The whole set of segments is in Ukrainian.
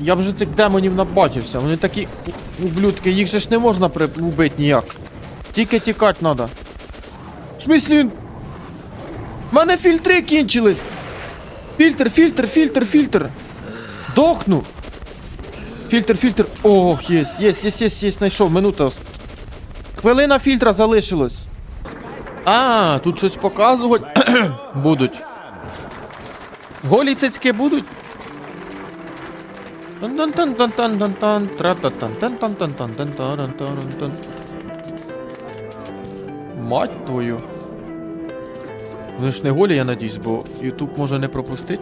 Я вже цих демонів набачився. Вони такі ублюдки, їх же ж не можна убити ніяк. Тільки тікати треба. В смислі він. В мене фільтри кінчились. Фільтр, фільтр, фільтр, фільтр. Дохну. Фільтр, фільтр. Ох, єсть, єсть, єсть, єсть, єсть, знайшов, минута. Хвилина фільтра залишилась. А, тут щось показувати будуть. Голі цицьки будуть? Мать твою. Вони ж не голі, я надіюсь, бо Ютуб може не пропустить.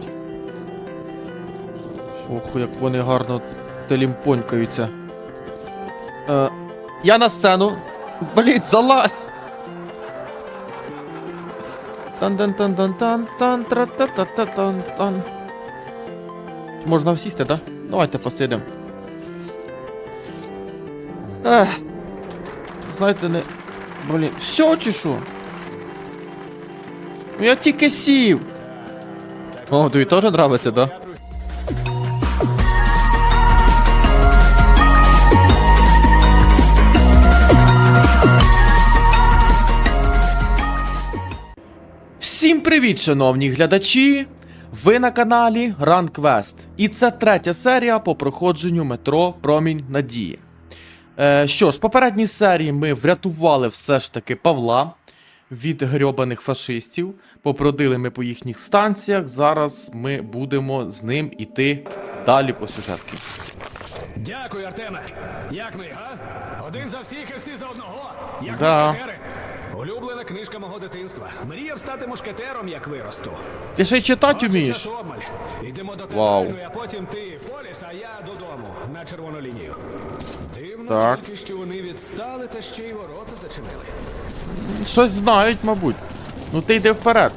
Ох, як вони гарно телімпонькаються. Е, Я на сцену. Блін, залазь! тан тан тан тан тан тан тра та тан тан Можна всісти, так? Да? Давайте посидимо. Ех. Знаєте, не. Блін, все чи що? Ну я тільки сів. О, тобі теж нравиться, да? Всім привіт, шановні глядачі! Ви на каналі Run Quest. І це третя серія по проходженню метро Промінь Надії. Е, що ж, в попередній серії ми врятували все ж таки Павла від грьобаних фашистів. Попродили ми по їхніх станціях. Зараз ми будемо з ним іти далі по сюжетки. Дякую, Артеме. Як ми, га? Один за всіх і всі за одного. Як Да. мушкетери. Улюблена книжка мого дитинства. Мріяв стати мушкетером, як виросту. Ти ще й читати вмієш? Йдемо до Вау. а потім ти в поліс, а я додому, на червону лінію. Дивно Так. тільки, що вони відстали, та ще й ворота зачинили. Щось знають, мабуть. Ну ти йди вперед.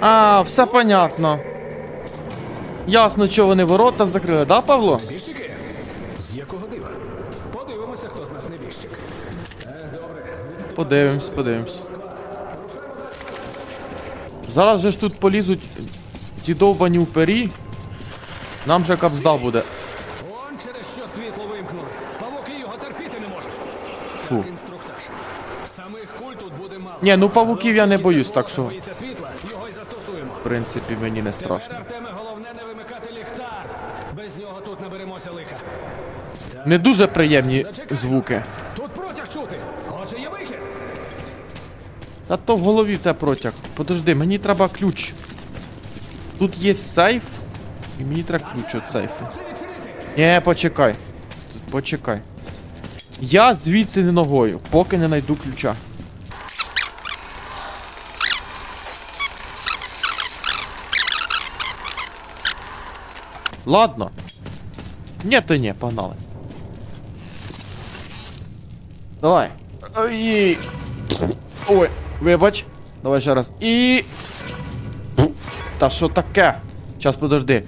А, все понятно. Ясно, що вони ворота закрили, да, Павло? Небіжчики? Якого дива? Подивимося, хто з нас небіжчик. Ех, добре. Подивимось, подивимось. Зараз же ж тут полізуть ті довбані упері. Нам же капздал буде. Он через що світло вимкнули. Павуки його терпіти не можуть. Фу. Самих куль тут буде мало. Ні, ну павуків я не боюсь, так що, в принципі, мені не страшно. Тепер, Артеме, головне не вимикати ліхтар. Без нього тут наберемося лиха. Не дуже приємні звуки. Тут протяг чути. Отже, є вихід. Та то в голові те протяг. Подожди, мені треба ключ. Тут є сейф. І мені треба ключ від сейфу. Ні, почекай. Почекай. Я звідси не ногою, поки не знайду ключа. Ладно. Ні, то ні, погнали. Давай. Ой. Ой, вибач. Давай ще раз. І. Та що таке? Сейчас подожди.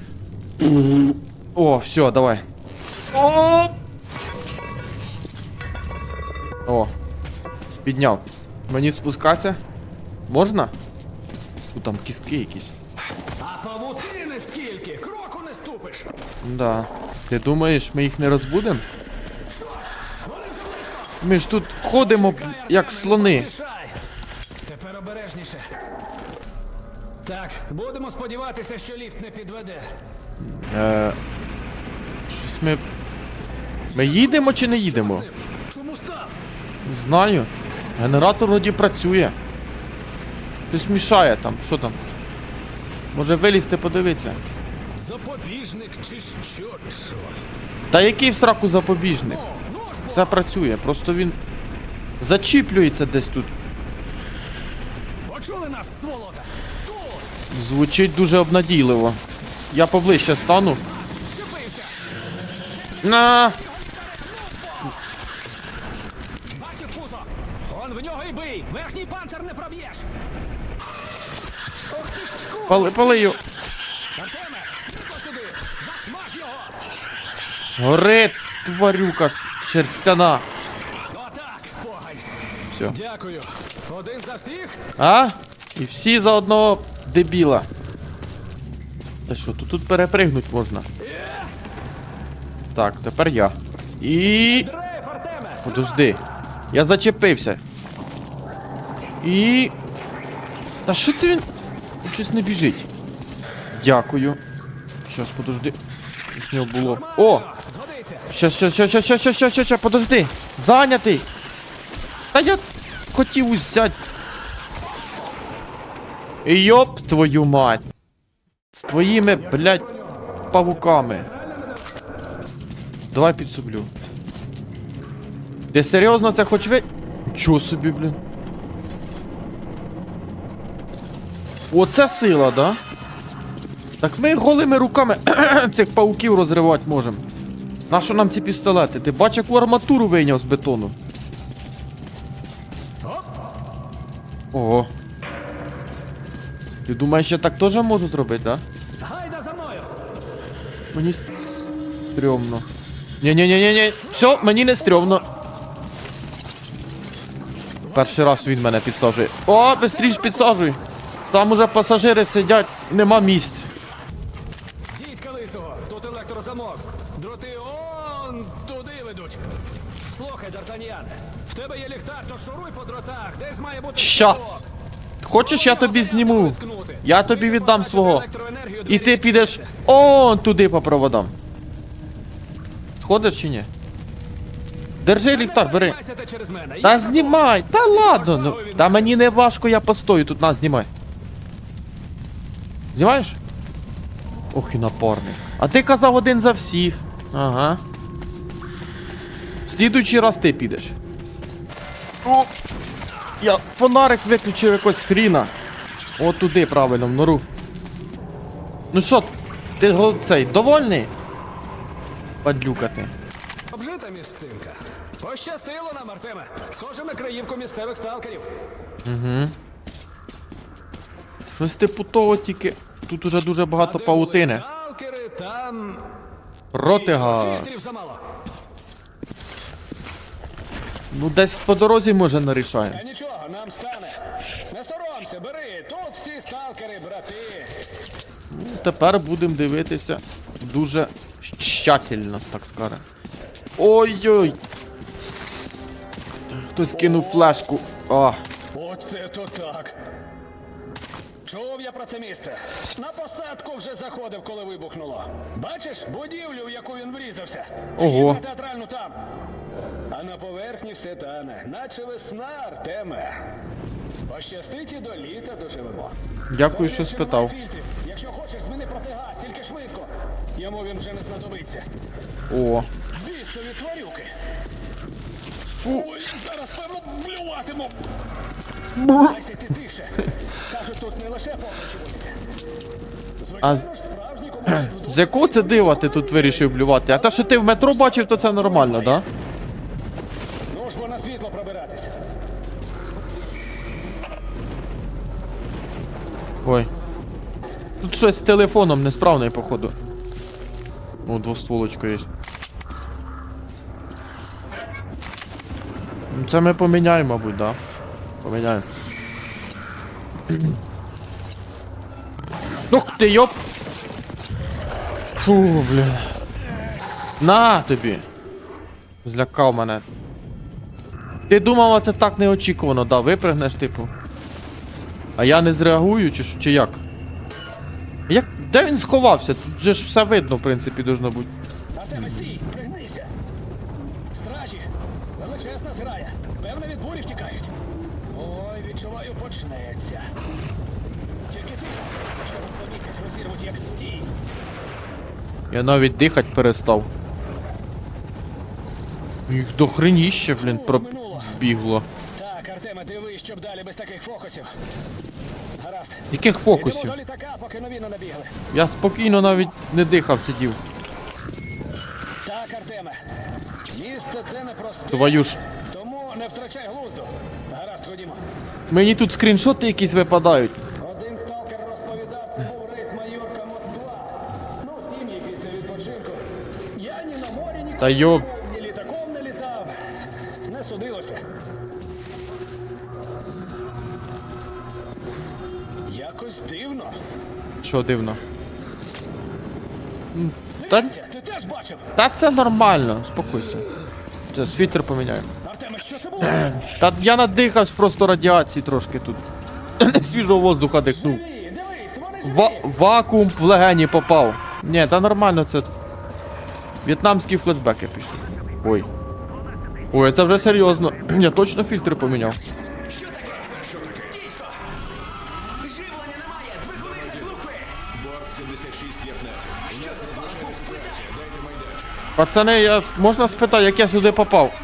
О, все, давай. О! О. Підняв. Мені спускатися? Можна? Ну там кістки якісь. А павутини скільки? Кроку не ступиш. Да. Ти думаєш, ми їх не розбудемо? Ми ж тут ходимо, як слони. Тепер обережніше. Так, будемо сподіватися, що ліфт не підведе. Е, щось ми. Ми їдемо чи не їдемо? Чому став? Не знаю. Генератор вроді працює. Хтось мішає там. Що там? Може вилізти подивитися. Запобіжник чи що? Та який в сраку запобіжник? О, ну ж бо. Все працює, просто він зачіплюється десь тут. Почули нас, сволота? Звучить дуже обнадійливо. Я поближче стану. На! Бачив пузо! Он в нього й бий! Верхній панцир не проб'єш! Пали, палию. Артеме, сюди! Засмаж його! Горить, тварюка шерстяна. Все. Дякую. Один за всіх? А? І всі за одного дебіла. Та що, тут, тут перепригнуть можна. Так, тепер я. І. Подожди. Я зачепився. І. Та що це він? Щось не біжить. Дякую. Щас, подожди. Щось в нього було. О! Щас, щас, щас, щас, щас, щас, щас, щас, щас, подожди. Зайнятий. Та я хотів узяти. Йоп твою мать. З твоїми, блядь, павуками. Давай підсублю. Ти серйозно це хоч ви. Чого собі, блін? Оце сила, да? Так ми голими руками цих пауків розривати можемо. Нащо нам ці пістолети? Ти бач, яку арматуру вийняв з бетону. Ого. Ти думаєш, я так теж можу зробити, да? Гайда за мною! Мені стрьомно. Ні-ні-ні-ні-ні. Все, мені не стрьомно. Перший раз він мене підсаджує. О, бистріш підсаджуй. Там уже пасажири сидять, нема місць. В тебе є ліхтар, то шуруй по дротах, десь має бути. Щас. Хочеш, я тобі зніму? Я тобі віддам свого. І ти підеш он туди по проводам. Сходиш чи ні? Держи ліхтар, бери. Та знімай, та ладно. Ну, та мені не важко, я постою тут, на, знімай. Знімаєш? Ох і напарник. А ти казав один за всіх. Ага. Слідуючий раз ти підеш. О! Я фонарик виключив якось хріна. От туди правильно, в нору. Ну що, ти цей довольний? Падлюкати. Обжита місцинка. Пощастило нам, Артеме. Схоже на краївку місцевих сталкерів. Щось типу того тільки. Тут уже дуже багато А паутини. Сталкери, там... Протигаз. Ну десь по дорозі може нарішаємо. Та нічого, нам стане. Не соромся, бери. Тут всі сталкери, брати. Тепер будемо дивитися дуже тщательно, так скажемо. Ой-ой. Хтось кинув флешку. А, Оце то так. Чув я про це місце. На посадку вже заходив, коли вибухнуло. Бачиш будівлю, в яку він врізався? Ого. Вхід на театральну там. А на поверхні все тане, наче весна, Артеме. Пощастить і до літа доживемо. дякую, що спитав. Якщо хочеш, зміни протигаз, тільки швидко. Йому він вже не знадобиться. О. Бісові тварюки. Фу. Ой, зараз певно блюватиму. Дайся ти тише. Кажуть, тут не лише будете. А З якого це дива ти тут вирішив блювати? А те, що ти в метро бачив, то це нормально, да? Ну на світло пробиратися. Ой. Тут щось з телефоном несправне, походу. О, двостволочка є. Ну, Це ми поміняємо, мабуть, да? Поміняємо. Ух ти, йоп! Фу, блін. На тобі! Злякав мене. Ти думав, це так неочікувано, да, випригнеш, типу. А я не зреагую, чи, чи як? Як? Де він сховався? Тут же ж все видно, в принципі, должно бути. Тебе стій, пригнися. Стражі, величезна зграя. Певно, від бурі втікають. Ой, відчуваю, почнеться. Тільки ти, що розповідать, розірвуть як стій. Я навіть дихати перестав. Їх до хреніще, блін, пробігло. Так, Артеме, дивись, щоб далі без таких фокусів. Гаразд. Яких фокусів? до літака, поки нові не набігли. Я спокійно навіть не дихав, сидів. Так, Артеме. Місце це непросте. Твою ж. Тому не втрачай глузду. Гаразд, ходімо. Мені тут скріншоти якісь випадають. Один сталкер розповідав, це був рейс Майорка Москва. Ну, сім'ї після відпочинку. Я ні на морі, ні Та йоб. ні літаком не літав. Судилося. дивно. Що дивно. Та, ти теж бачив. та це нормально, спокойся. Це фільтр поміняємо. Артеме, що це було? Та я надихався просто радіації трошки тут. Свіжого воздуха дихнув. Живі, дивись, вони живі. Ва вакуум в легені попав. Ні, та нормально це. В'єтнамські флешбеки пішли. Ой. Ой, це вже серйозно. Я точно фільтри поміняв. Борт 7615. У нас надзвичайна ситуація. Дайте майданчик. Пацани, я можна спитати, як я сюди попав?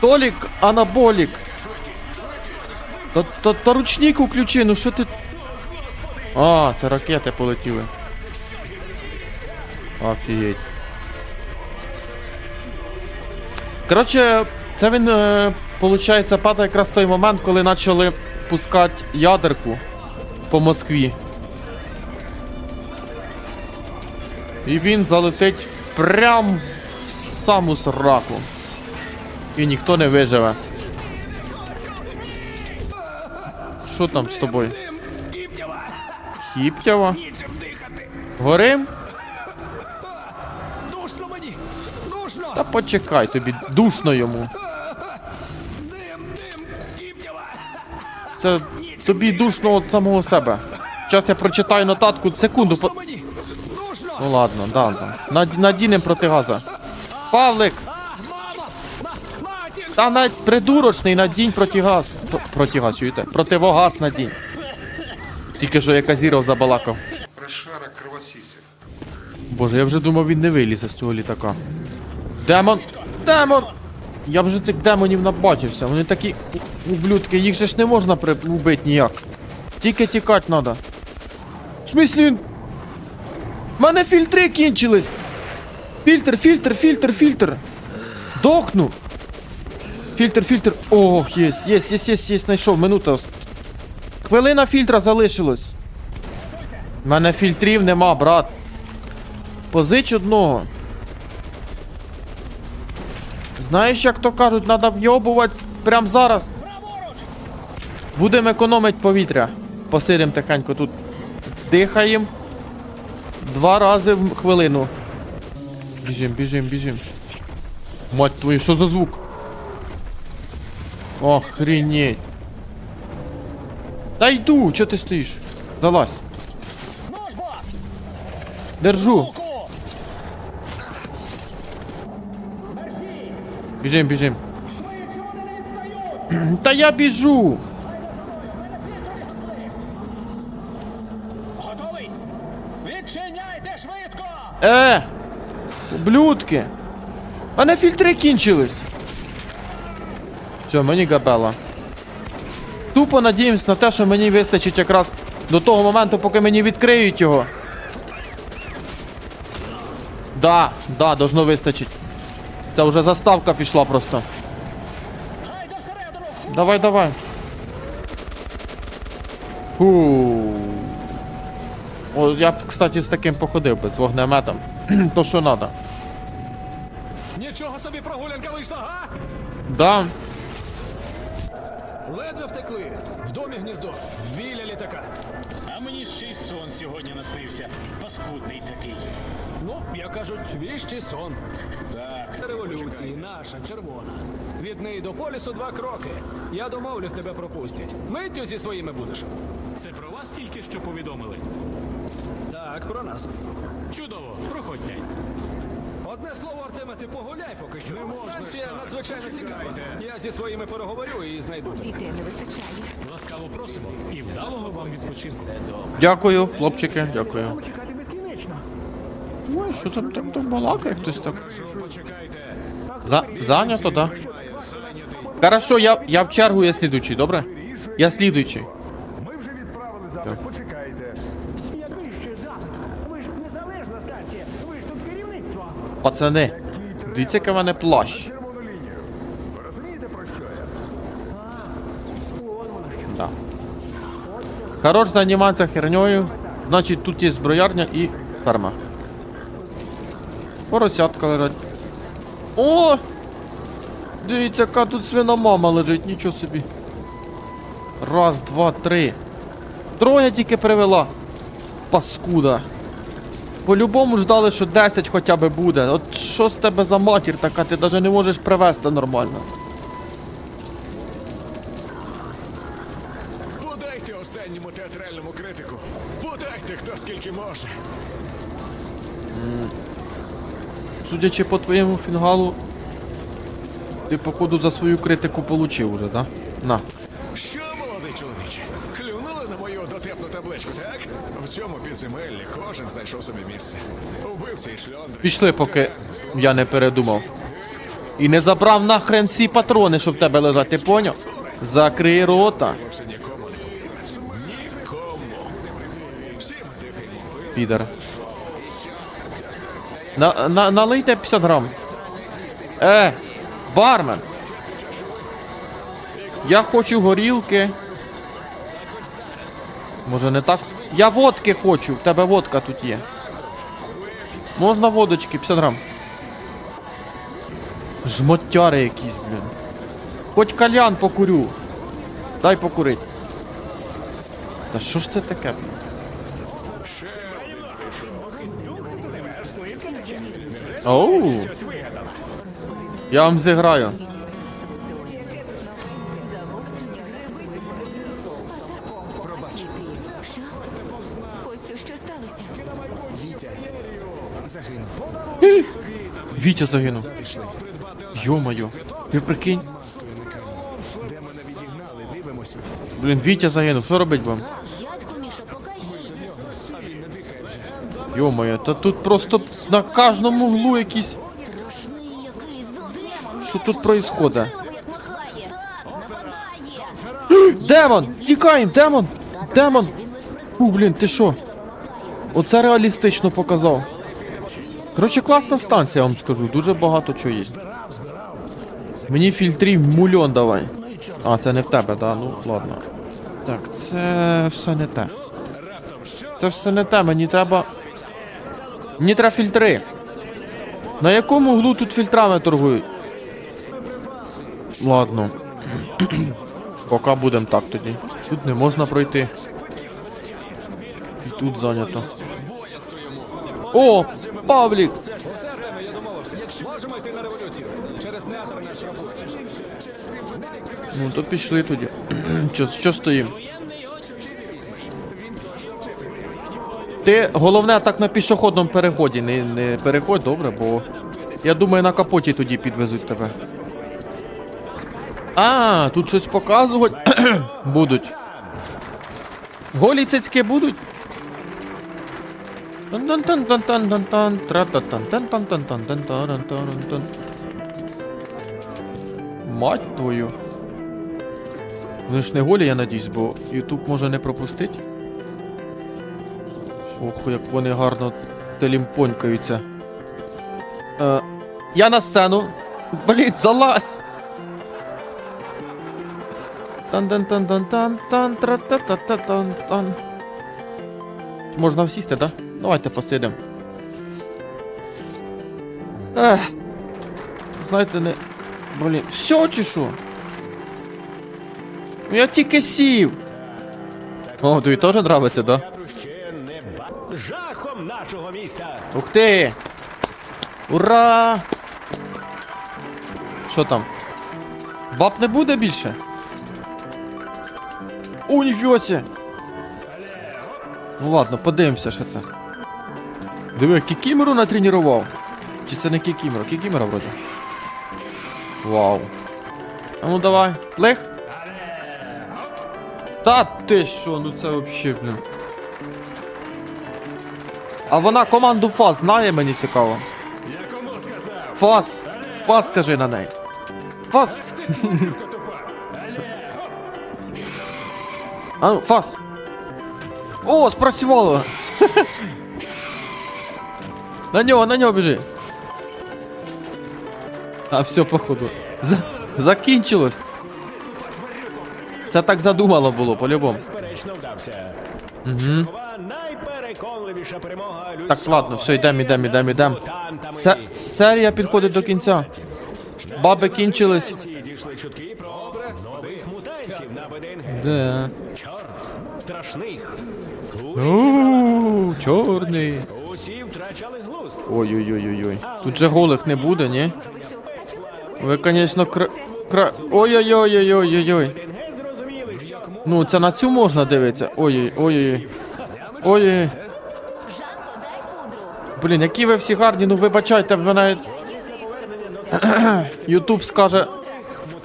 Толік, анаболік. Та, та, та ручник включи, ну що ти. А, це ракети полетіли. Офігеть. Коротше, це він, е, виходить, падає якраз в той момент, коли почали пускати ядерку по Москві. І він залетить прям в саму сраку. І ніхто не виживе. Що там з тобою? Хіптява? Горим? Та почекай, тобі душно йому. Це тобі душно від самого себе. Зараз я прочитаю нотатку, секунду. По... Ну ладно, да, да. Над, надінем протигаза. Павлик! А, мама, ма, матінко. Та навіть придурочний надінь протигаз. Про- Протигаз, чуєте? Противогаз надінь. Тільки що я казіров забалакав. Боже, я вже думав, він не вилізе з цього літака. Демон! Демон! Я вже цих демонів набачився. Вони такі ублюдки, їх же ж не можна убити ніяк. Тільки тікати треба. В смислі він. У мене фільтри кінчились! Фільтр, фільтр, фільтр, фільтр! Дохну! Фільтр, фільтр. Ох, єсть, єсть, єсть, єсть, єсть, знайшов, минута. Хвилина фільтра залишилось. У мене фільтрів нема, брат. Позич одного. Знаєш, як то кажуть, треба вйобувати прямо зараз. Будемо економити повітря. Посидимо тихенько тут. Дихаємо. Два рази в хвилину. Біжим, біжим, біжим. Мать твою, що за звук? Охренеть. Та йду, чого ти стоїш? Залазь. Держу. Біжим, біжим. Та я біжу. Готовий? Відчиняйте швидко. Е! Ублюдки! У мене фільтри кінчились. Все, мені габела. Тупо надіємось на те, що мені вистачить якраз до того моменту, поки мені відкриють його. Да, да, должно вистачить. Це вже заставка пішла просто. Давай, давай. Фу. О, я б, кстати, з таким походив би, з вогнеметом. То що надо. Нічого собі прогулянка вийшла, га? Да. Ледве. В домі гніздо. Біля літака. А мені ще й сон сьогодні наснився. Паскудний такий. Ну, як кажуть, віщий сон. Так. Революції, наша, червона. Від неї до полісу два кроки. Я домовлюсь, тебе пропустять. Миттю зі своїми будеш. Це про вас тільки що повідомили. Так, про нас. Чудово, проходьте. Ти погуляй поки що. Не можна Станція надзвичайно цікава. Я зі своїми переговорю і знайду. Повітря не вистачає. Ласкаво просимо і вдалого вам відпочинку. Дякую, хлопчики, дякую. Ой, що тут так так балакає хтось так? За, зайнято, да? Хорошо, я, я в чергу, я слідуючий, добре? Я слідуючий. Ми вже відправили запит. Почекайте. Який ще запит? Ви ж незалежна станція, ви ж тут керівництво. Пацани, дивіться, який в мене плащ. Да. Хорош займатися херньою. Значить, тут є зброярня і ферма. Поросятка лежать. О! Дивіться, яка тут свиномама лежить, нічого собі. Раз, два, три. Троє тільки привела. Паскуда. По-любому ждали, що 10 хоча б буде. От що з тебе за матір така, ти навіть не можеш привезти нормально. Подайте останньому театральному критику. Подайте хто скільки може. Судячи по твоєму фінгалу, ти походу за свою критику получив уже, да? На. Цьому підземеллі кожен знайшов собі місце. Убивці і шльондри. Пішли, поки я не передумав. І не забрав нахрен всі патрони, що в тебе лежать, ти поняв? Закрий рота. Підер. На, на, налийте 50 грам. Е, бармен. Я хочу горілки. Може не так? Я водки хочу, в тебе водка тут є. Можна водочки, 50 грам. Жмотяри якісь, блін. Хоч кальян покурю. Дай покурить. Та що ж це таке? Оу. Я вам зіграю. Вітя загинув. Йо-моє. Ти прикинь. Блін, Вітя загинув. Що робить вам? Йо-моє, та тут просто на кожному углу якісь. Страшний який зовсім. Що тут. Нападає. Демон! Тікаємо, демон! Демон! Фу, блін, ти що? Оце реалістично показав. Коротше, класна станція, я вам скажу. Дуже багато чого є. Мені фільтрів мульон давай. А, це не в тебе, да? Ну, ладно. Так, це все не те. Це все не те, мені треба. Мені треба фільтри. На якому углу тут фільтрами торгують? Ладно. Поки будемо так тоді. Тут не можна пройти. І тут зайнято. О! Павлік! Ну то пішли тоді. Що, що стоїм? Ти головне так на пішохідному переході. Не, не переходь, добре, бо я думаю на капоті тоді підвезуть тебе. А, тут щось показувати будуть. Голі цицьки будуть. Мать твою. Вони ж не голі, я надіюсь, бо Ютуб може не пропустить. Ох, як вони гарно телімпонькаються. Е, Я на сцену. Блін, залазь! Тан-тан-тан-тан-тан-тан-тра-та-та-та-тан-тан. Можна всісти, так? Да? Давайте посидимо. Ех. Знаєте, не. Блін, все чи що? Ну, Я тільки сів. О, тобі теж нравиться, да? Жахом нашого міста. Ух ти! Ура! Що там? Баб не буде більше? О! Ну ладно, подивимося, що це. Диви, кікімеру натренував. Чи це не кікімера? Кікімера вроде. Вау. А ну давай. Плех? Та ти що, ну це вообще, блін. А вона команду ФАС знає, мені цікаво. ФАС! ФАС скажи на неї. ФАС! А ну, ФАС! О, спрацювало! на нього, на нього біжи. А все, походу. За... Закінчилось. Це так задумало було, по-любому. Угу. Так, ладно, все, йдемо, йдемо, йдемо, йдемо. Се- серія підходить до кінця. Баби кінчились. Де? Чорна, страшних. Чорний. Усі втрачали глузд. Ой-ой-ой-ой. Тут же голих не буде, ні? Ви Ви, звісно, кра... кра... Ой-ой-ой-ой-ой-ой. Ну, це на цю можна дивитися. Ой-ой, ой-ой. Блін, які ви всі гарні, ну вибачайте, в мене Я їжу її користуюся. Ютуб скаже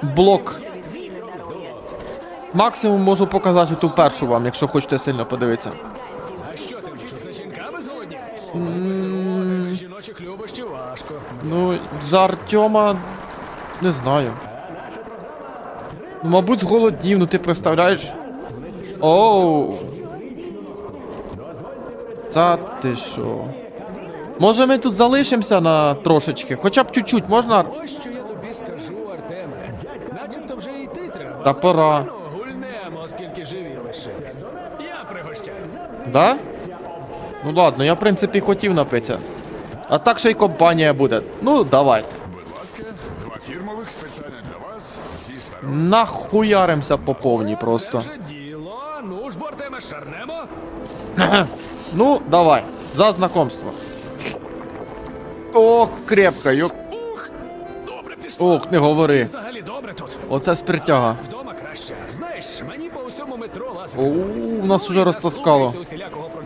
блок. Максимум можу показати ту першу вам, якщо хочете сильно подивитися. Газдів. А що ти що за жінками зголодні? Жіночих любощів важко. Ну, за Артема не знаю. Ну, мабуть, зголоднів, ну ти представляєш? Оу. Та ти що? Може ми тут залишимося на трошечки? Хоча б чуть-чуть, можна? Ось що я тобі скажу, Артеме. Начебто вже йти треба. Та пора. Ну, гульнемо, оскільки живі лишились. Я пригощаю. Да? Ну ладно, я в принципі хотів напитися. А так ще й компанія буде. Ну, давайте. Будь ласка, два фірмових спеціально для вас зі старого. Нахуяримося по повній просто. Це вже діло. Ну ж, бо, Артеме, шарнемо. Ну, давай, за знакомство. Ох, крепко, йок. Ух, добре пішло. Ох, не говори. Взагалі добре тут. Оце спиртяга. Вдома краще. Знаєш, мені по усьому метро лазити. О, у нас Ну, уже розтаскало. усілякого про і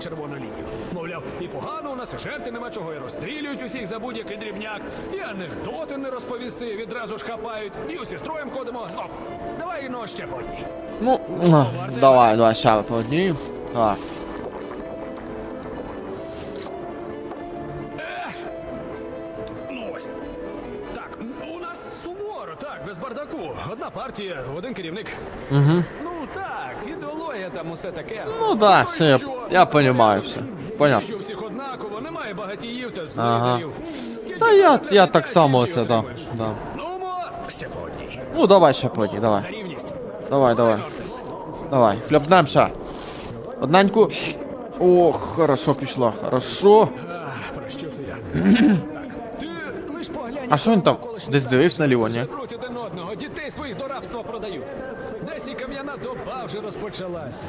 погано і жерти нема чого, і розстрілюють усіх за будь-який дрібняк, і анекдоти не розповіси, відразу ж хапають, і усі строєм ходимо. Стоп! Давай ну ще по одній. Ну, давай, давай, ще по одній. Ну ось. Бардаку. Одна партія, один керівник. Угу. Ну так, ідеологія там усе таке. Ну да, все, я- я понімаю все. Понятно. Немає багатіїв та Ага. Та я, я так само це, да. да. Ну. Ну, давай ще по одній, давай. Давай, давай. Давай, хлебнем. Одненьку. Ох, хорошо пішла, хорошо. А, про що це я? А що він там? Десь дивився наліво, ні? дітей своїх до рабства продають. Десь і кам'яна доба вже розпочалася.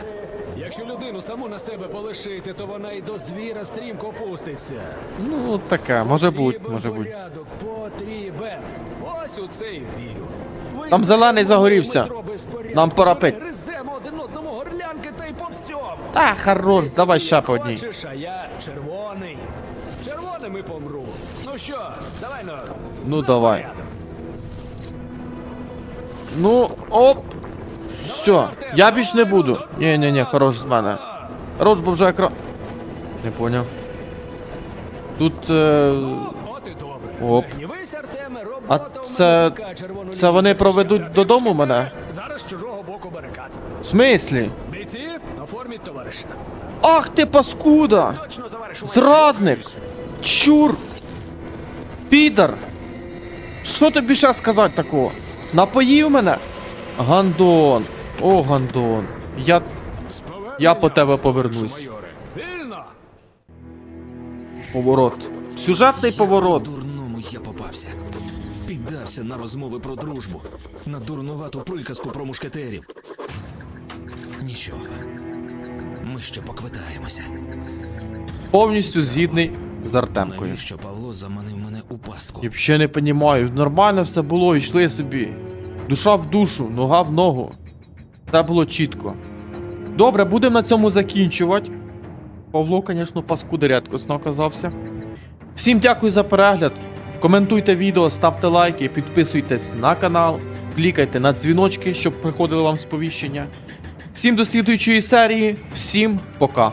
Якщо людину саму на себе полишити, то вона й до звіра стрімко опуститься. Ну, таке, може бути, може бути. порядок, потрібен. Ось у це й вірю. Там зелений загорівся. Нам пора пить. Гриземо один одному горлянки та й по всьому. Та хорош, давай ще по одній. Хочеш, а я червоний. Червоним і помру. Ну що, давай ну. Ну, давай. Ну, оп. Все, я більш не буду. Ні, ні, ні, хорош з мене. Хорош, бо вже екра... Не поняв. Тут. Е... Оп. А це. Це вони проведуть додому мене? Зараз з чужого боку барикад. В смислі? Бійці, оформіть товариша. Ах ти паскуда! Зрадник! Чур! Підар! Що тобі ще сказати такого? Напоїв мене? Гандон! О, гандон! Я. Я по тебе повернусь. Поворот. Сюжетний поворот. Дурному я попався. Піддався на розмови про дружбу, на дурнувату приказку про мушкетерів. Нічого. Ми ще поквитаємося. Повністю згідний з Артемкою. Навіщо Павло заманив мене у пастку? Я ще не розумію. Нормально все було, йшли собі. Душа в душу, нога в ногу. Все було чітко. Добре, будемо на цьому закінчувати. Павло, звісно, паскуда рядкосно оказався. Всім дякую за перегляд. Коментуйте відео, ставте лайки, підписуйтесь на канал, клікайте на дзвіночки, щоб приходили вам сповіщення. Всім до слідуючої серії, всім пока.